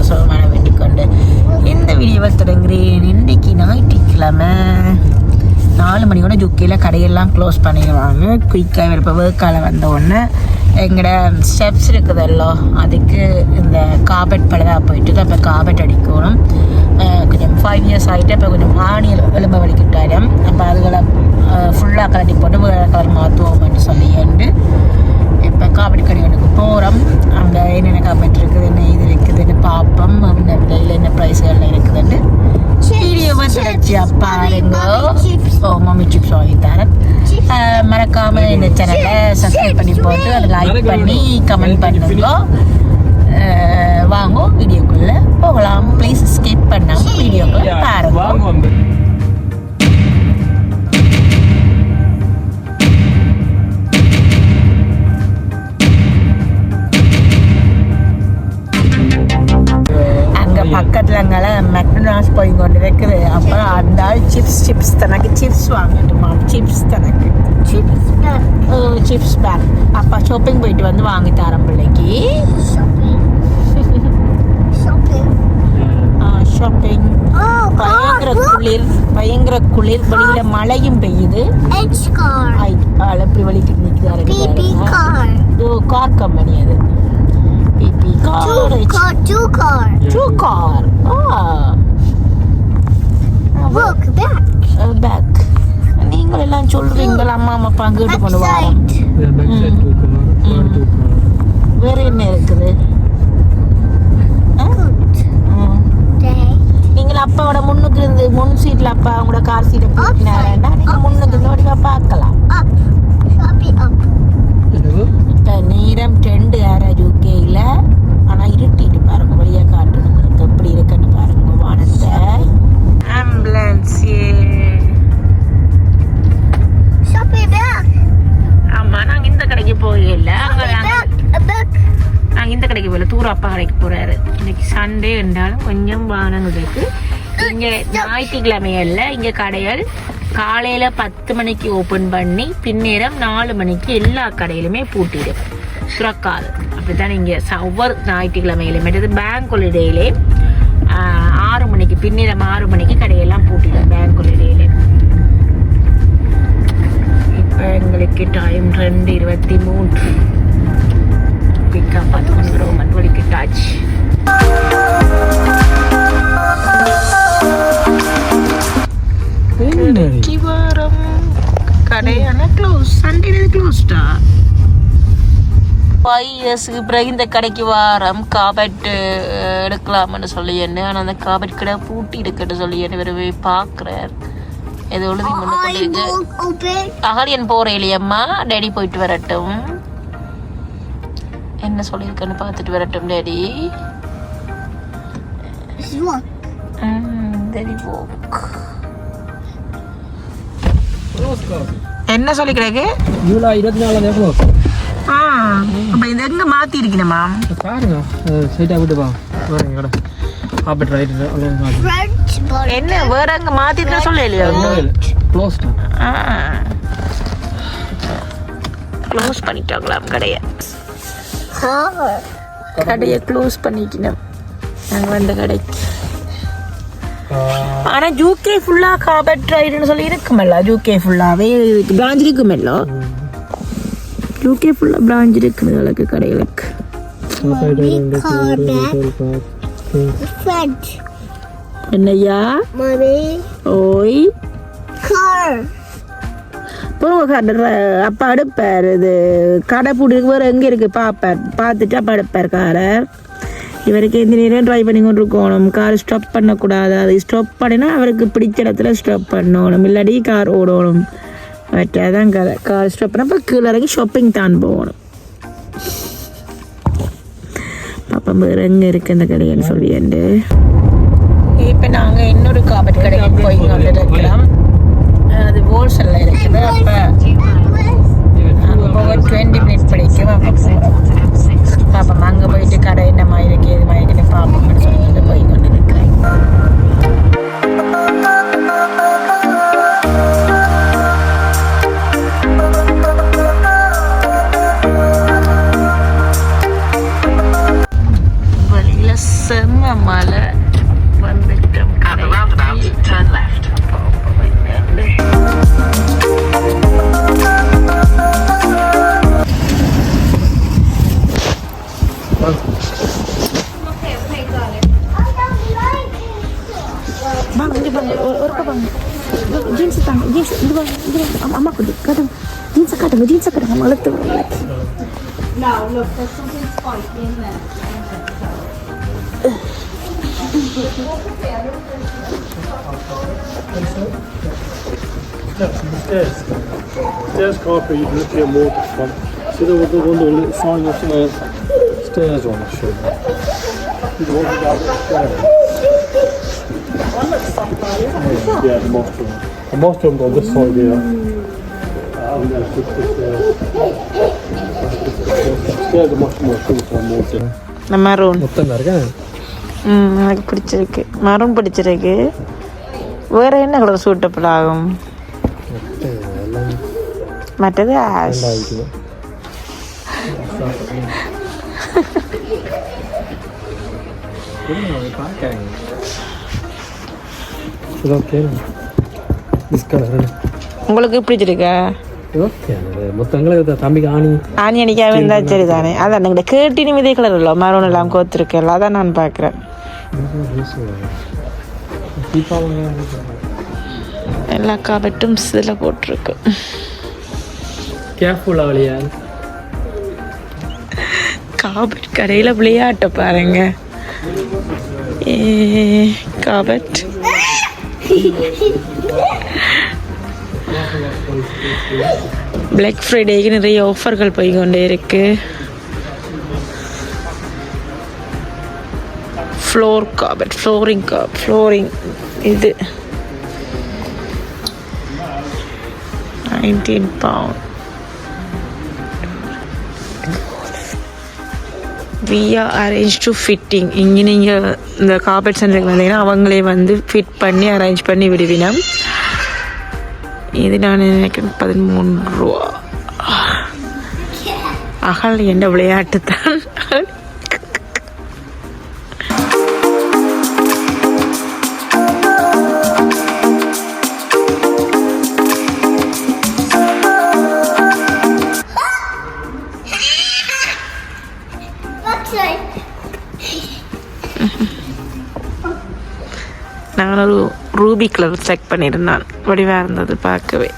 சுகமாக சு- வேண்டிக் கொண்டு இந்த வீடியோவை தொடங்குகிறேன். இன்றைக்கு ஞாயிற்றுக்கிழமை. நாலு மணியோட ஜுக்கியில் கடையெல்லாம் க்ளோஸ் பண்ணிடுவாங்க. குயிக்காக இப்போ வேர்க்கால வந்த உடனே எங்களோட ஸ்டெப்ஸ் இருக்குதல்லோ அதுக்கு இந்த காபெட் பழுதாக போயிட்டு அப்போ காபெட் அடிக்கணும். கொஞ்சம் ஃபைவ் இயர்ஸ் ஆகிட்டு இப்போ கொஞ்சம் ஆணியில் எலும்பு வலிக்கிட்டாரம் அப்போ அதுகளை ஃபுல்லாக கலட்டி போட்டு வேறு கலர் மாற்றுவோம்னு சொல்லிட்டு இப்போ காபடி கடைகளுக்கு போகிறோம் அங்கே என்னென்ன காபெட் இருக்குது என்ன இது இருக்குதுன்னு பார்ப்போம் அந்த விலையில் என்ன ப்ரைஸ்களில் இருக்குதுன்னு வீடியோவை தொடர்ச்சியாக பாருங்க. ஓ மம்மி சிப்ஸ் வாங்கி தரேன். அஹ் மறக்காம இந்த சேனலை சப்ஸ்கிரைப் பண்ணி போட்டு அதை லைக் பண்ணி கமெண்ட் பண்ணுங்க. வாங்க வீடியோக்குள்ளே போகலாம். ப்ளீஸ் ஸ்கிப் பண்ணாமல் வீடியோக்குள்ளே பாருங்க. மெக்டனாஸ் போய் கொண்டு இருக்குது அப்புறம் அந்த ஆள் சிப்ஸ் சிப்ஸ் தனக்கு சிப்ஸ் வாங்கட்டுமா சிப்ஸ் தனக்கு Chips back. சிப்ஸ் பேக் அப்பா ஷாப்பிங் போயிட்டு வந்து வாங்கி தரேன் பிள்ளைக்கு. ஷாப்பிங் Oh, பயங்கர car. குளிர் பயங்கர குளிர் வெளியில மழையும் பெய்யுது car. எப்படி வலிக்கு நிற்கிறாரு car. கார் கம்பெனி அது பிபி Two car car. Two car. Two car Look back. Back நீங்கள் எல்லாம் சொல்றீங்களா? அம்மா அம்மா two car. வேற என்ன இருக்குது. நீங்கள் அப்பாவோட முன்னுக்கு இருந்து முன் சீட்ல அப்பா உங்களோட கார் சீட்டை போட்டினாரா கொஞ்சம் வானங்கள் இருக்கு. இங்க ஞாயிற்றுக்கிழமையல்ல இங்க கடைகள் காலையில பத்து மணிக்கு ஓபன் பண்ணி பின்னேரம் நாலு மணிக்கு எல்லா கடையிலுமே பூட்டிடும். சுரக்காது. அப்படித்தான் இங்க ஒவ்வொரு ஞாயிற்றுக்கிழமையிலும் மற்றது பேங்க் ஹாலிடேயிலே ஆறு மணிக்கு பின்னேரம் ஆறு மணிக்கு கடையெல்லாம் பூட்டிடும் பேங்க் ஹாலிடேயிலே இப்போ எங்களுக்கு டைம் ரெண்டு இருபத்தி மூன்று. குயிக்காக பார்த்து கொண்டு மண் வலிக்கிட்டாச்சு க்ளோஸ்டா ஃபைவ் இயர்ஸுக்கு பிறகு இந்த கடைக்கு வாரம் காபெட் எடுக்கலாம்னு சொல்லி என்ன? ஆனால் அந்த காபெட் கடை பூட்டி இருக்குன்னு சொல்லி என்ன விரும்பி பார்க்குறார். ஏதோ எழுதி முன்ன I கொண்டு. அகலியன் போகிறேன் இல்லையம்மா டேடி போயிட்டு வரட்டும். என்ன சொல்லியிருக்கேன்னு பார்த்துட்டு வரட்டும் டேடி. டேடி போக். என்ன சொல்லிக்கிறாங்க ஜூலை இருபத்தி நாலாம் தேதி. ஆ அப்போ இது எங்கே மாற்றி இருக்கணுமா பாருங்க அஹ் straight ஆ விட்டு பா. பாருங்க கடை. Carpetright. என்ன வேற அங்கே மாற்றிட்டு சொல்ல இல்லையா? க்ளோஸ்ட் க்ளோஸ் பண்ணிட்டாங்களாம் கடையை. கடையை க்ளோஸ் பண்ணிக்கணும். நாங்கள் வந்த கடைக்கு. ஆனால் ஜூகே ஃபுல்லாக காபட் ரைடுன்னு சொல்லி இருக்குமல்ல ஜூகே ஃபுல்லாகவே பிராஞ்ச் இருக்குமல்ல ஜூகே ஃபுல்லாக பிராஞ்ச் இருக்குது உங்களுக்கு கடைகளுக்கு என்னையா என்னய்யா? ஓய். போங்க கடை அப்பா அடுப்பார் இது கடை பிடிக்கு வேறு எங்கே இருக்குது பாப்பார் பார்த்துட்டு அப்பா அடுப்பார் காரை. இவருக்கு எந்த நேரம் ட்ரைவ் பண்ணி கொண்டு இருக்கணும் கார் ஸ்டாப் பண்ணக்கூடாது. அது ஸ்டாப் பண்ணினா அவருக்கு பிடிச்ச இடத்துல ஸ்டாப் பண்ணணும். இல்லாடி கார் ஓடணும். மற்றதான் கதை. கார் ஸ்டாப் பண்ணப்போ கீழே இறங்கி ஷாப்பிங் தான் போகணும். பாப்பா வேறு எங்கே இருக்குது இந்த கடைன்னு சொல்லியாண்டு இப்போ நாங்கள் இன்னொரு காபட் கடை Bang, ini bang, orang apa bang? Jeans tang, jeans, ini bang, ini bang, am am aku kadang jeans kadang jeans kadang am alat tu. Now look, there's something spiked in there. Stairs. Stairs carpet you can look at water from. See there was the one little sign of uh, stairs on the show. You walk down the stairs. Yeah, the master one. The master one's on this side here. Uh, and there's just the stairs. Stairs are much more short on more than. Maroon மொத்தம் இருக்கா ம் எனக்கு பிடிச்சிருக்கு maroon பிடிச்சிருக்கு வேற என்ன colour suitable ஆகும் எல்லாம் மற்றது ஆஷ் ஆகிக்குது ஓகே மிஸ் கலர் உங்களுக்கு மொத்தங்களுக்கு தம்பிக்கு ஆணி. ஆணி அடிக்காம இருந்தா சரி தானே அதான் எங்கிட்ட கேட்டி நிமிதே கலர் இல்லை. மரூன் எல்லாம் கோத்துருக்கல அதான் நான் பார்க்குறேன். எல்லா காபட்டும் இதில் போட்டிருக்கு. காபட் கடையில் விளையாட்ட பாருங்க. காபட் பிளாக் ஃப்ரைடேக்கு நிறைய ஆஃபர்கள் போய் கொண்டே இருக்கு. Floor carpet flooring carpet flooring இது. Nineteen pound we arrange to fitting இங்கே நீங்கள் இந்த கார்பெட் சென்டருக்கு வந்தீங்கன்னா அவங்களே வந்து ஃபிட் பண்ணி அரேஞ்ச் பண்ணி விடுவினம் இது நான் நினைக்கிறேன் பதிமூன்று ரூபா. அகல் என்ற விளையாட்டு தான் நான் ஒரு ரூபி கலர் செக் பண்ணியிருந்தான் வடிவாக இருந்தது பார்க்கவே.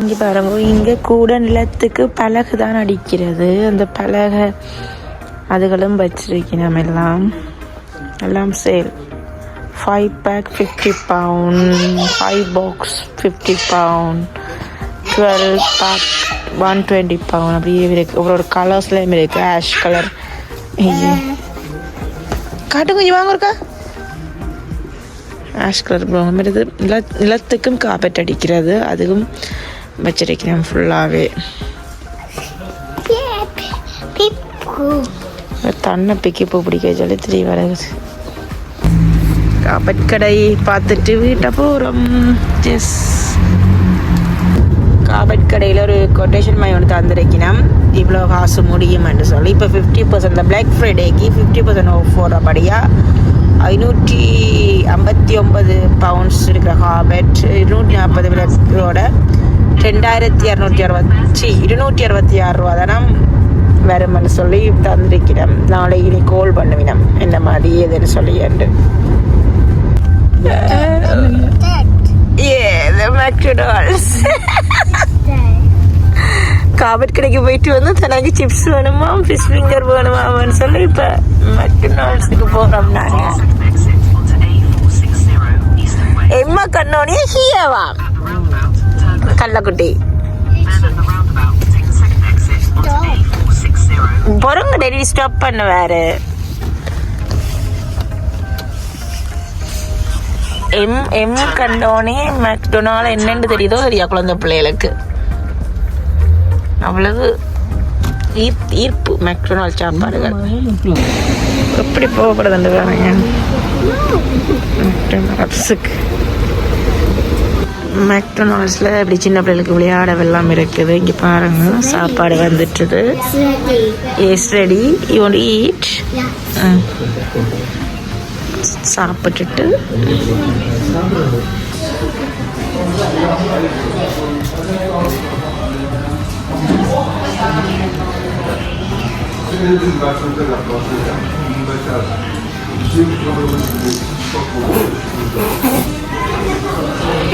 இங்கே பாருங்க இங்கே கூட நிலத்துக்கு பலகு தான் அடிக்கிறது. அந்த பலகை அதுகளும் வச்சிருக்கணும் எல்லாம். எல்லாம் sale. Five pack fifty pound five box fifty pound twelve pack one twenty pound அப்படியே இருக்கு. ஒரு ஒரு கலர்ஸ்லேயும் இருக்குது ஆஷ் கலர் காட்டு கொஞ்சம் வாங்க இருக்கா ஆஷ் கலர் ப்ரௌன் இது நில நிலத்துக்கும் காப்பெட் அடிக்கிறது. அதுவும் வச்சிருக்கிறேன் ஃபுல்லாகவே தன்னை பிக்கி பூ பிடிக்க சொல்லி தெரிய வருது காப்பட் கடை பார்த்துட்டு வீட்டை போகிறோம் ஜெஸ் காபட் கடையில் ஒரு கொட்டேஷன் மை ஒன்று தந்திருக்கணும் இவ்வளோ காசு முடியும்னு சொல்லி. இப்போ ஃபிஃப்டி பர்சன்ட் பிளாக் ஃப்ரைடேக்கு ஃபிஃப்டி பர்சன்ட் ஆஃப் போடுறபடியாக ஐநூற்றி ஐம்பத்தி ஒன்பது பவுண்ட்ஸ் இருக்கிற ஹாபெட் இருநூற்றி நாற்பது விளக்கோட ரெண்டாயிரத்தி இரநூத்தி அறுபத்தி இருநூற்றி அறுபத்தி ஆறு ரூபா தானே வரும்னு சொல்லி தந்திருக்கிறோம் நாளை இனி கோல் பண்ணுவினம். என்ன மாதிரி ஏதுன்னு சொல்லி என்று Yeah, காபட் கடைக்கு போயிட்டு வந்து தனக்கு சிப்ஸ் வேணுமா ஃபிஷ் ஃபிங்கர் வேணுமான்னு சொல்லி இப்போ மெக்டொனால்ட்ஸுக்கு போகிறோம் நாங்கள் எம்மா கள்ளக்குட்டி பொறுங்க டெய்லி ஸ்டாப் பண்ண வேறு எம் எம் கண்டோனே மெக்டொனால் என்னென்னு தெரியுதோ தெரியா குழந்தை பிள்ளைகளுக்கு அவ்வளவு ஈர்ப்பு ஈர்ப்பு மெக்டொனால் சாப்பாடுகள் எப்படி போகப்படுதுன்னு பாருங்க மெக்டொனால்ட்ஸுக்கு மெக்டொனால்ட்ஸில் இப்படி சின்ன பிள்ளைகளுக்கு விளையாடவெல்லாம் இருக்குது. இங்கே பாருங்க சாப்பாடு வந்துட்டுது. Is ready you want eat. சாப்பிட்டுட்டு.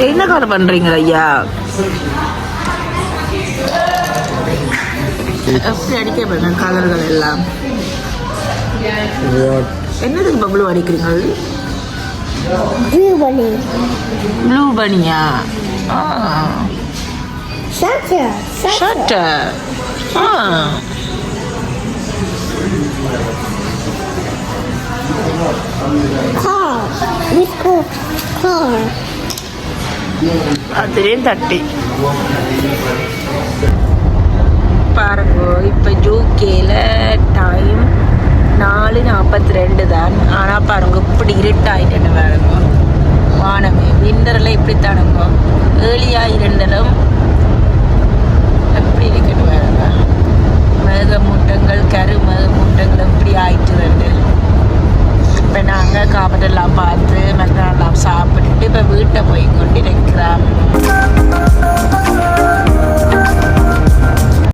என்ன கலர் பண்றீங்க ஐயா எப்படி அடிக்க பாருங்க கலர்கள் எல்லாம் என்னதுக்கு பப்ளூ அடிக்கிறீங்க. Blue பனியா Shutter. Shutter. Shutter ah. With அதுலேயும் தட்டி பாருங்க இப்போ ஜூகேல டைம் நாலு நாற்பத்தி ரெண்டு தான் ஆனால் பாருங்க இப்படி இருட்டாயிட்டு பாருங்க வானமே விண்டரில் இப்படி தானுங்க ஏழியாக இரண்டரும் எப்படி இருக்குன்னு பாருங்க மேகமூட்டங்கள் கரு மேகமூட்டங்கள் எப்படி ஆயிட்டு ரெண்டு இப்போ நாங்கள் காப்பட்டெல்லாம் பார்த்து மெத்தனெல்லாம் சாப்பிட்டுட்டு இப்போ வீட்டை போய் கொண்டு